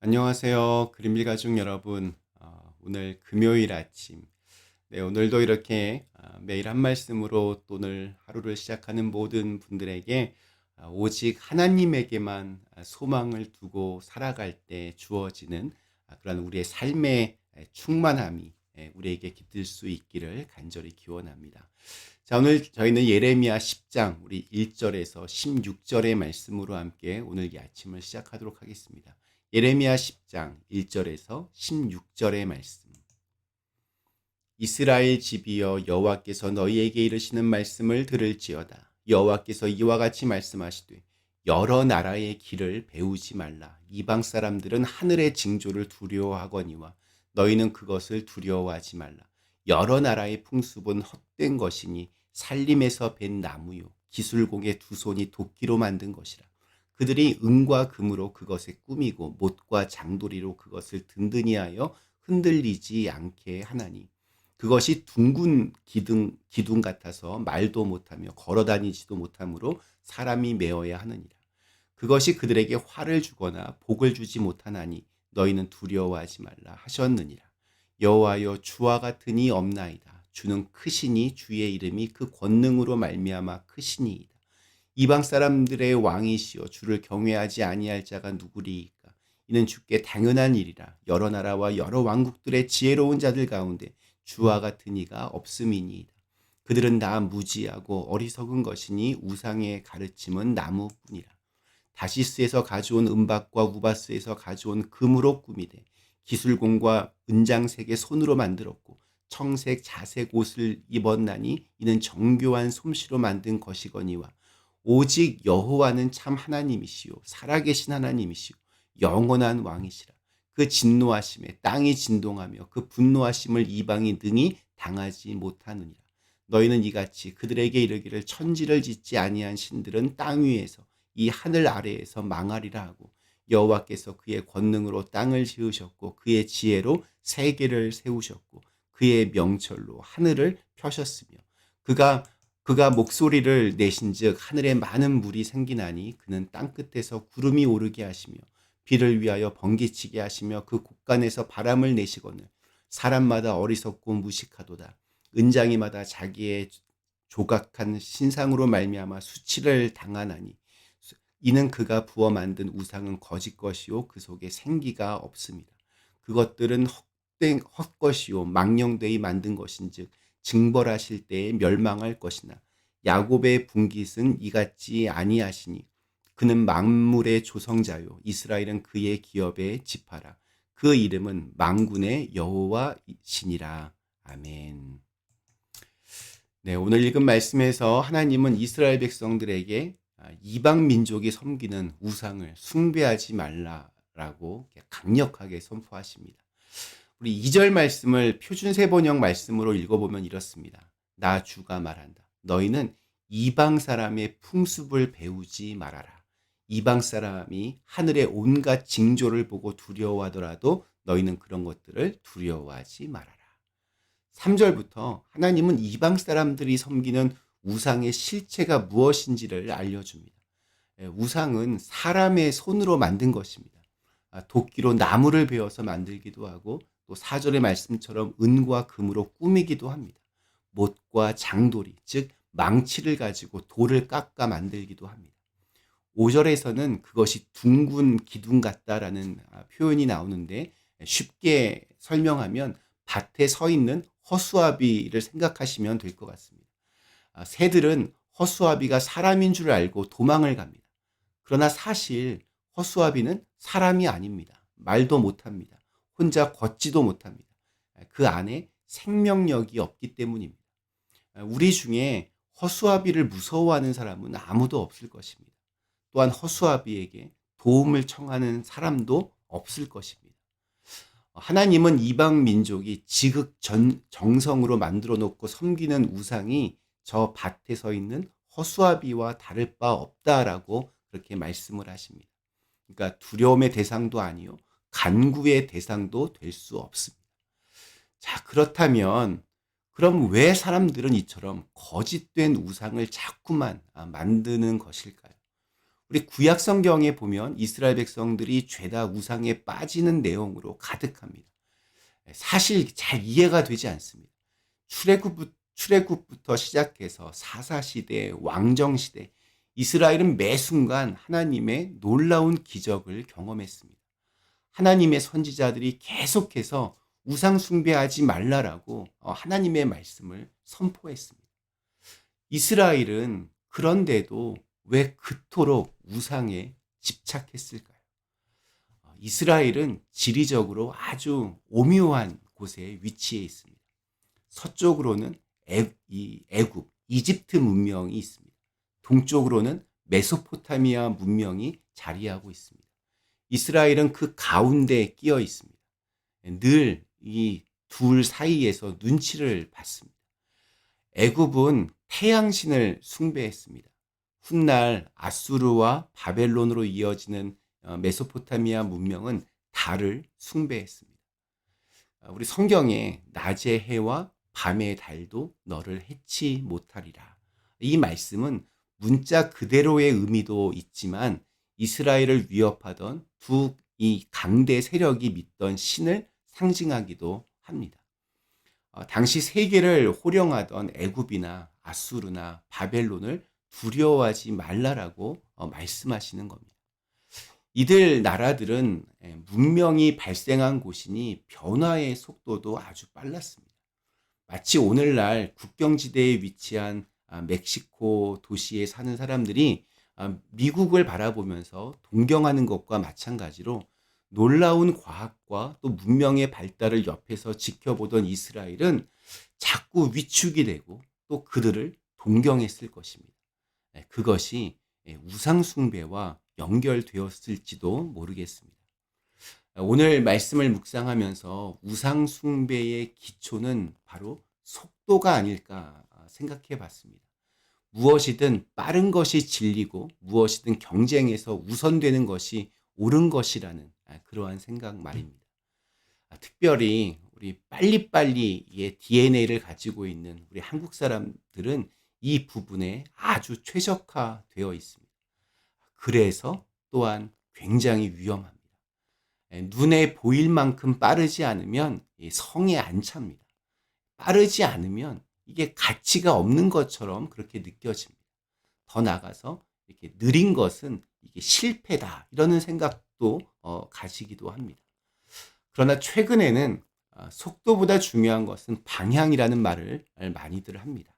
안녕하세요. 그림일 가족 여러분. 어, 오늘 금요일 아침. 네, 오늘도 이렇게 아, 매일 한 말씀으로 또 오늘 하루를 시작하는 모든 분들에게 아, 오직 하나님에게만 아, 소망을 두고 살아갈 때 주어지는 아, 그런 우리의 삶의 에, 충만함이 에, 우리에게 깃들 수 있기를 간절히 기원합니다. 자, 오늘 저희는 예레미야 10장 우리 1절에서 16절의 말씀으로 함께 오늘 이 아침을 시작하도록 하겠습니다. 예레미야 10장 1절에서 16절의 말씀. 이스라엘 집이여 여호와께서 너희에게 이르시는 말씀을 들을지어다. 여호와께서 이와 같이 말씀하시되 여러 나라의 길을 배우지 말라. 이방 사람들은 하늘의 징조를 두려워하거니와 너희는 그것을 두려워하지 말라. 여러 나라의 풍습은 헛된 것이니 살림에서 벤 나무요 기술공의 두 손이 도끼로 만든 것이라. 그들이 은과 금으로 그것에 꾸미고 못과 장도리로 그것을 든든히 하여 흔들리지 않게 하나니 그것이 둥근 기둥, 기둥 같아서 말도 못하며 걸어 다니지도 못하므로 사람이 메어야 하느니라. 그것이 그들에게 화를 주거나 복을 주지 못하나니 너희는 두려워하지 말라 하셨느니라. 여호와여 주와 같으니 없나이다. 주는 크시니 주의 이름이 그 권능으로 말미암아 크시니이다. 이방 사람들의 왕이시여 주를 경외하지 아니할 자가 누구리이까? 이는 주께 당연한 일이라. 여러 나라와 여러 왕국들의 지혜로운 자들 가운데 주와 같은 이가 없음이니이다. 그들은 다 무지하고 어리석은 것이니 우상의 가르침은 나무뿐이라. 다시스에서 가져온 은박과 우바스에서 가져온 금으로 꾸미되 기술공과 은장색의 손으로 만들었고 청색 자색 옷을 입었나니 이는 정교한 솜씨로 만든 것이거니와 오직 여호와는 참 하나님이시요 살아계신 하나님이시요 영원한 왕이시라. 그 진노하심에 땅이 진동하며 그 분노하심을 이방이 능히 당하지 못하느니라. 너희는 이같이 그들에게 이르기를 천지를 짓지 아니한 신들은 땅 위에서 이 하늘 아래에서 망하리라 하고 여호와께서 그의 권능으로 땅을 지으셨고 그의 지혜로 세계를 세우셨고 그의 명철로 하늘을 펴셨으며 그가 그가 목소리를 내신즉 하늘에 많은 물이 생기나니 그는 땅 끝에서 구름이 오르게 하시며 비를 위하여 번개치게 하시며 그 곳간에서 바람을 내시거늘 사람마다 어리석고 무식하도다 은장이마다 자기의 조각한 신상으로 말미암아 수치를 당하나니 이는 그가 부어 만든 우상은 거짓 것이요 그 속에 생기가 없습니다. 그것들은 헛된 헛것이요 망령되이 만든 것인즉 징벌하실 때에 멸망할 것이나 야곱의 분깃은 이같지 아니하시니 그는 만물의 조성자요 이스라엘은 그의 기업에 집하라 그 이름은 망군의 여호와시니라 아멘. 네, 오늘 읽은 말씀에서 하나님은 이스라엘 백성들에게 이방 민족이 섬기는 우상을 숭배하지 말라라고 강력하게 선포하십니다. 우리 2절 말씀을 표준 세번역 말씀으로 읽어보면 이렇습니다. 나 주가 말한다. 너희는 이방 사람의 풍습을 배우지 말아라. 이방 사람이 하늘의 온갖 징조를 보고 두려워하더라도 너희는 그런 것들을 두려워하지 말아라. 3절부터 하나님은 이방 사람들이 섬기는 우상의 실체가 무엇인지를 알려줍니다. 예, 우상은 사람의 손으로 만든 것입니다. 아, 도끼로 나무를 베어서 만들기도 하고 또 사절의 말씀처럼 은과 금으로 꾸미기도 합니다. 못과 장돌이, 즉 망치를 가지고 돌을 깎아 만들기도 합니다. 5절에서는 그것이 둥근 기둥 같다라는 아, 표현이 나오는데 쉽게 설명하면 밭에 서 있는 허수아비를 생각하시면 될 것 같습니다. 아, 새들은 허수아비가 사람인 줄 알고 도망을 갑니다. 그러나 사실 허수아비는 사람이 아닙니다. 말도 못합니다. 혼자 걷지도 못합니다. 그 안에 생명력이 없기 때문입니다. 우리 중에 허수아비를 무서워하는 사람은 아무도 없을 것입니다. 또한 허수아비에게 도움을 청하는 사람도 없을 것입니다. 하나님은 이방 민족이 지극 전, 정성으로 만들어 놓고 섬기는 우상이 저 밭에 서 있는 허수아비와 다를 바 없다라고 그렇게 말씀을 하십니다. 그러니까 두려움의 대상도 아니요. 간구의 대상도 될 수 없습니다. 자, 그렇다면 그럼 왜 사람들은 이처럼 거짓된 우상을 자꾸만 아, 만드는 것일까요? 우리 구약 성경에 보면 이스라엘 백성들이 죄다 우상에 빠지는 내용으로 가득합니다. 사실 잘 이해가 되지 않습니다. 출애굽 출애굽부터 시작해서 사사 시대, 왕정 시대, 이스라엘은 매 순간 하나님의 놀라운 기적을 경험했습니다. 하나님의 선지자들이 계속해서 우상 숭배하지 말라라고 어, 하나님의 말씀을 선포했습니다. 이스라엘은 그런데도 왜 그토록 우상에 집착했을까요? 어, 이스라엘은 지리적으로 아주 오묘한 곳에 위치해 있습니다. 서쪽으로는 애, 이 애굽, 이집트 문명이 있습니다. 동쪽으로는 메소포타미아 문명이 자리하고 있습니다. 이스라엘은 그 가운데에 끼어 있습니다. 늘 이 둘 사이에서 눈치를 받습니다. 애굽은 태양신을 숭배했습니다. 훗날 아수르와 바벨론으로 이어지는 어, 메소포타미아 문명은 달을 숭배했습니다. 아, 우리 성경에 낮의 해와 밤의 달도 너를 해치 못하리라. 이 말씀은 문자 그대로의 의미도 있지만 이스라엘을 위협하던 두 이 강대 세력이 믿던 신을 상징하기도 합니다. 어, 당시 세계를 호령하던 애굽이나 아수르나 바벨론을 두려워하지 말라라고 어, 말씀하시는 겁니다. 이들 나라들은 예, 문명이 발생한 곳이니 변화의 속도도 아주 빨랐습니다. 마치 오늘날 국경지대에 위치한 아, 멕시코 도시에 사는 사람들이 아, 미국을 바라보면서 동경하는 것과 마찬가지로 놀라운 과학과 또 문명의 발달을 옆에서 지켜보던 이스라엘은 자꾸 위축이 되고 또 그들을 동경했을 것입니다. 예, 그것이 예, 우상숭배와 연결되었을지도 모르겠습니다. 오늘 말씀을 묵상하면서 우상숭배의 기초는 바로 속도가 아닐까 생각해 봤습니다. 무엇이든 빠른 것이 진리고 무엇이든 경쟁에서 우선되는 것이 옳은 것이라는 아, 그러한 생각 말입니다. 아, 특별히 우리 빨리빨리의 DNA를 가지고 있는 우리 한국 사람들은 이 부분에 아주 최적화되어 있습니다. 그래서 또한 굉장히 위험합니다. 눈에 보일 만큼 빠르지 않으면 성에 안 찹니다. 빠르지 않으면 이게 가치가 없는 것처럼 그렇게 느껴집니다. 더 나가서 이렇게 느린 것은 이게 실패다 이러는 생각도 어, 가시기도 합니다. 그러나 최근에는 어, 속도보다 중요한 것은 방향이라는 말을 많이들 합니다.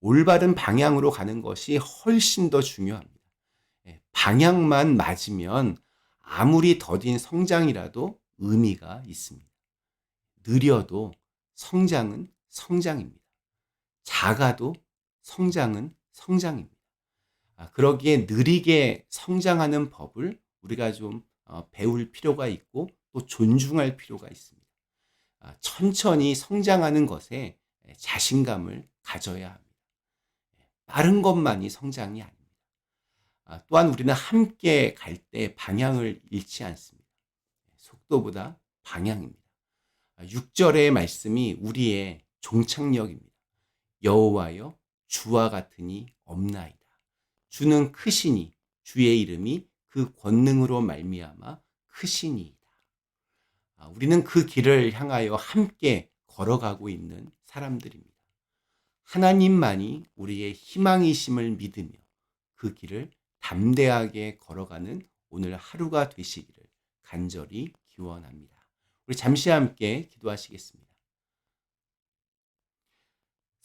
올바른 방향으로 가는 것이 훨씬 더 중요합니다. 예, 방향만 맞으면 아무리 더딘 성장이라도 의미가 있습니다. 느려도 성장은 성장입니다. 작아도 성장은 성장입니다. 아, 그러기에 느리게 성장하는 법을 우리가 좀 어, 배울 필요가 있고 또 존중할 필요가 있습니다. 아, 천천히 성장하는 것에 자신감을 가져야 합니다. 빠른 것만이 성장이 아닙니다. 아, 또한 우리는 함께 갈 때 방향을 잃지 않습니다. 속도보다 방향입니다. 6절의 말씀이 우리의 종착역입니다. 여호와여 주와 같으니 없나이다. 주는 크시니 주의 이름이 그 권능으로 말미암아 크시니이다. 아, 우리는 그 길을 향하여 함께 걸어가고 있는 사람들입니다. 하나님만이 우리의 희망이심을 믿으며 그 길을 담대하게 걸어가는 오늘 하루가 되시기를 간절히 기원합니다. 우리 잠시 함께 기도하시겠습니다.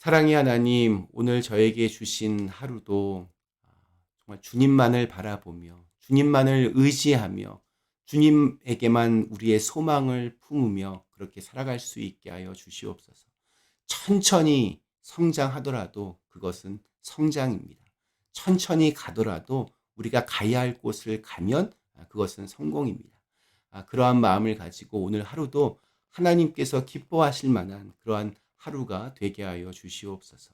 사랑의 하나님, 오늘 저에게 주신 하루도 정말 주님만을 바라보며 주님만을 의지하며 주님에게만 우리의 소망을 품으며 그렇게 살아갈 수 있게 하여 주시옵소서. 천천히 성장하더라도 그것은 성장입니다. 천천히 가더라도 우리가 가야 할 곳을 가면 그것은 성공입니다. 아, 그러한 마음을 가지고 오늘 하루도 하나님께서 기뻐하실 만한 그러한 하루가 되게 하여 주시옵소서.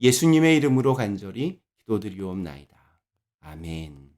예수님의 이름으로 간절히 기도드리옵나이다. 아멘.